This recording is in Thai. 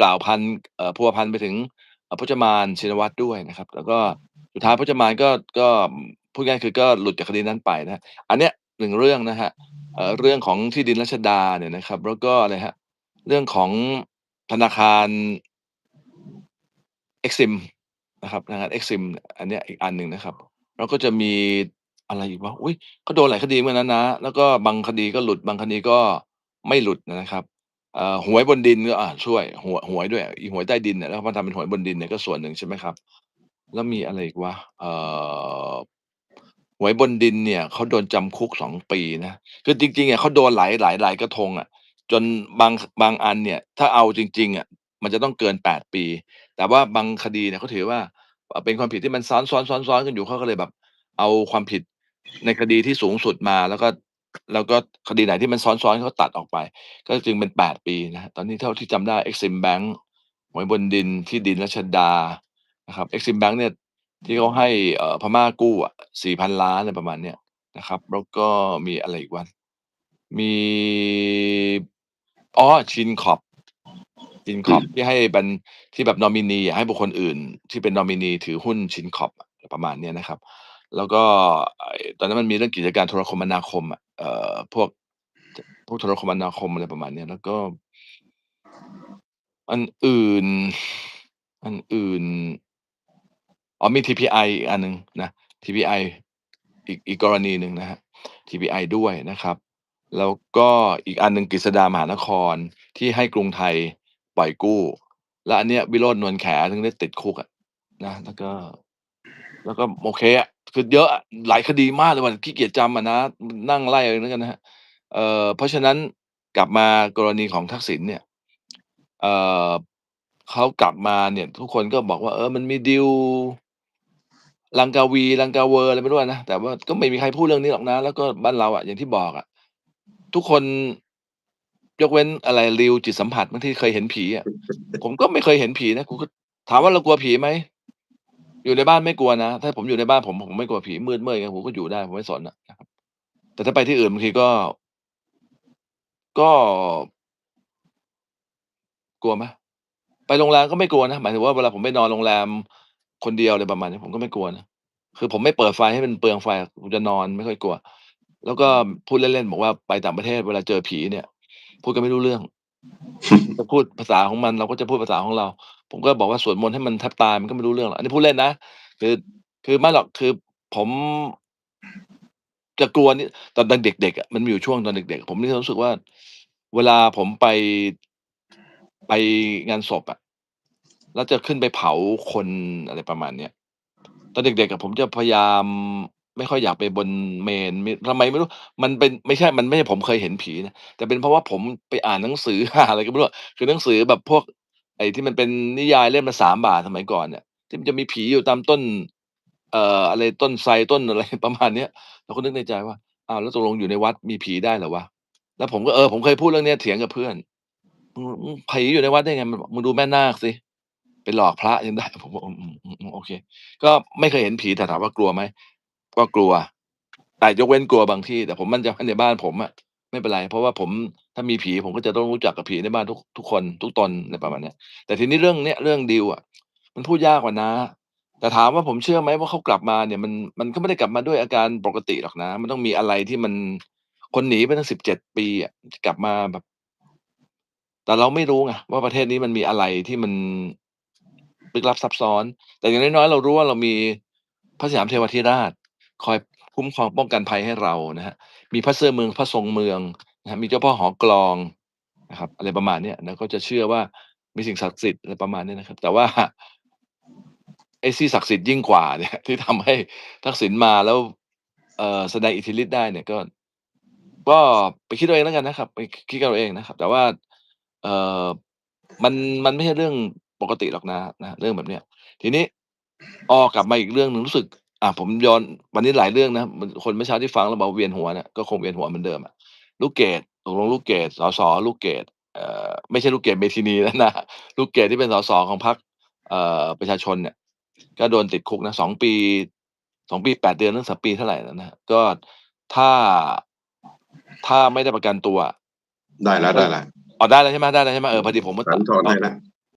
กล่าวพันเอ่อพัวพันไปถึงพจมานชินวัตรด้วยนะครับ แล้วก็สุดท้ายพจมานก็ก็พูดง่ายคือก็หลุดจากคดีนั้นไปนะอันเนี้ย1เรื่องนะครับเรื่องของที่ดินรัชดาเนี่ยนะครับ แล้วก็อะไรครับเรื่องของธนาคาร Exim นะครับธนาคาร Exim อันเนี้ยอีกอันหนึ่งนะครับ แล้วก็จะมีอะไรอีกวะอุ๊ยเขาโดนหลายคดีเหมือนกันนะ แล้วก็บางคดีก็หลุดบางคดีก็ไม่หลุดนะครับ หวยบนดินก็อาช่วยหวยหวยด้วยอีหวยใต้ดินเนี่ยแล้วมาทำเป็นหวยบนดินเนี่ยก็ส่วนหนึ่งใช่ไหมครับ แล้วมีอะไรอีกวะเอ่อหวยบนดินเนี่ยเขาโดนจำคุก2ปีนะคือจริงๆอะเขาโดนหลายหลายหลายกระทงอะ จนบางบางอันเนี่ย ถ้าเอาจริง ๆอะมันจะต้องเกิน8ปี แต่ว่าบางคดีเนี่ยเขาถือว่าเป็นความผิดที่มันซ้อนๆๆๆกันอยู่เขาก็เลยแบบ เอาความผิดในคดีที่สูงสุดมาแล้วก็ แล้วก็คดีไหนที่มันซ้อนๆเขาตัดออกไป ก็จึงเป็น 8 ปีนะครับตอนนี้เท่าที่จำได้ Exim Bank หวยบนดินที่ดินรัชดานะครับ Exim Bank เนี่ยที่เขาให้เอ่อพม่ากู้อะ4,000ล้านอะไรประมาณเนี้ยนะครับ แล้วก็มีอะไรอีกวะมีอ๋อ Chincop Chincop ที่ให้บัญที่แบบนอมินีอะให้บุคคลอื่น ที่เป็นนอมินีถือหุ้น Chincop อะประมาณเนี้ยนะครับ แล้วก็ตอนนั้นมันมีเรื่องกิจการโทรคมนาคมอะเอ่อพวกพวกโทรคมนาคมอะไรประมาณเนี้ยแล้วก็ อันอื่น อันอื่นอ๋อมี TPI อีกอันหนึ่งนะ TPI อีกอีกกรณีหนึ่งนะครับ TPI ด้วยนะครับ แล้วก็อีกอันหนึ่งกฤษดามหานครที่ให้กรุงไทยปล่อยกู้ แล้วอันเนี้ยวิโรจน์นวลแขถึงได้ติดคุกอะนะแล้วก็ แล้วก็โอเคอะ คือเยอะหลายคดีมากเลยว่ะขี้เกียจจำอะนะนั่งไล่อาเองแล้วกันนะครับเอ่อเพราะฉะนั้นกลับมากรณีของทักษิณเนี่ย เอ่อเขากลับมาเนี่ย ทุกคนก็บอกว่า เออมันมีดีลลังกาวีลังกาเวอร์อะไรไม่รู้นะแต่ว่าก็ไม่มีใครพูดเรื่องนี้หรอกนะ แล้วก็บ้านเราอะอย่างที่บอกอะทุกคนยกเว้นอะไรริวจิตสัมผัสมั้งที่เคยเห็นผีอะผมก็ไม่เคยเห็นผีนะก็ถามว่าเรากลัวผีไหม? อยู่ในบ้านไม่กลัวนะ ถ้าผมอยู่ในบ้านผมผมไม่กลัวผีมืดๆอย่างเงี้ยผมก็อยู่ได้ผมไม่สนนะครับ แต่ถ้าไปที่อื่นบางทีก็ ก็กลัวไหม?ไปโรงแรมก็ไม่กลัวนะหมายถึงว่าเวลาผมไปนอนโรงแรมคนเดียวอะไรประมาณนี้ผมก็ไม่กลัวนะคือผมไม่เปิดไฟให้มันเปลืองไฟผมจะนอนไม่ค่อยกลัว แล้วก็พูดเล่นๆบอกว่าไปต่างประเทศเวลาเจอผีเนี่ยพูดกันไม่รู้เรื่อง จะพูดภาษาของมัน เราก็จะพูดภาษาของเรา ผมก็บอกว่า สวดมนต์ให้มันแทบตาย มันก็ไม่รู้เรื่องหรอก อันนี้พูดเล่นนะ คือ คือไม่หรอก คือผม จะกลัวนี่ ตอนตอนเด็ก ๆ อะ มันมีอยู่ช่วงตอนเด็ก ๆ ผมมีความรู้สึกว่า เวลาผมไป ไปงานศพอะ แล้วจะขึ้นไปเผาคน อะไรประมาณเนี้ย ตอนเด็ก ๆ อะ ผมจะพยายาม ไม่ค่อยอยากไปบนเมรุมิทำไมไม่รู้ มันเป็น ไม่ใช่ มันไม่ใช่ผมเคยเห็นผีนะ แต่เป็นเพราะว่าผมไปอ่านหนังสือ อ่านอะไรก็ไม่รู้อะ คือหนังสือแบบพวกไอ้ที่มันเป็นนิยายเล่มละ 3 บาทสมัยก่อนเนี่ย ที่มันจะมีผีอยู่ตามต้น เอ่อ อะไร ต้นไทร ต้นอะไร ประมาณเนี้ย เราก็นึกในใจว่า อ้าว แล้วตกลงอยู่ในวัดมีผีได้เหรอวะ?แล้วผมก็ เออ ผมเคยพูดเรื่องเนี้ยเถียงกับเพื่อน"มึง มึง ผีอยู่ในวัดได้ไง?"มันบอก"มึงดูแม่นาคสิ ไปหลอกพระยังได้"ผมบอก"อืมๆๆๆโอเค"ก็ไม่เคยเห็นผี แต่ถามว่ากลัวไหม? ก็กลัว แต่ยกเว้นกลัวบางที่ แต่ผมมั่นใจว่าในบ้านผมอะไม่เป็นไร เพราะว่าผมถ้ามีผีผมก็จะต้องรู้จักกับผีในบ้านทุกทุกคนทุกตนอะไรประมาณเนี้ยแต่ทีนี้เรื่องเนี้ยเรื่องดีลอะมันพูดยากกว่านะ แต่ถามว่าผมเชื่อไหมว่าเขากลับมาเนี่ยมันมันก็ไม่ได้กลับมาด้วยอาการปกติหรอกนะ มันต้องมีอะไรที่มันคนหนีไปตั้ง17ปีอะจะกลับมาแบบ แต่เราไม่รู้ไงว่าประเทศนี้มันมีอะไรที่มันลึกลับซับซ้อน แต่อย่างน้อยๆเรารู้ว่าเรามีพระสยามเทวาธิราช คอยคุ้มครองป้องกันภัยให้เรานะครับมีพระเสื้อเมืองพระทรงเมืองนะครับมีเจ้าพ่อหอกลองนะครับ อะไรประมาณเนี้ยแล้วก็จะเชื่อว่ามีสิ่งศักดิ์สิทธิ์อะไรประมาณนี้นะครับ แต่ว่าไอ้ที่ศักดิ์สิทธิ์ยิ่งกว่าเนี่ย ที่ทำให้ทักษิณมาแล้วเอ่อแสดงอิทธิฤทธิ์ได้เนี่ยก็ ก็ไปคิดเอาเองแล้วกันนะครับ ไปคิดกันเอาเองนะครับ แต่ว่า เอ่อมันมันไม่ใช่เรื่องปกติหรอกนะนะเรื่องแบบเนี้ยทีนี้อ้อกลับมาอีกเรื่องหนึ่งรู้สึก อ่า ผมย้อน วันนี้หลายเรื่องนะ มัน คนเมื่อเช้าที่ฟังแล้วบอกว่าเวียนหัวเนี่ย ก็คงเวียนหัวเหมือนเดิมอะ ลูกเกด ตกลงลูกเกด สส.ลูกเกด เอ่อ ไม่ใช่ลูกเกด เมทินี แล้วนะ ลูกเกดที่เป็น สส.ของพรรค เอ่อ ประชาชนเนี่ย ก็โดนติดคุกนะ 2 ปี 2 ปี 8 เดือนตั้งแต่ปีเท่าไรแล้วนะครับก็ถ้า ถ้าไม่ได้ประกันตัวอะ ได้แล้วก็ได้แล้วอ๋อ ได้แล้วใช่ไหม ได้แล้วใช่ไหม?เออ พอดีผมก็ศาลถอนให้แล้ว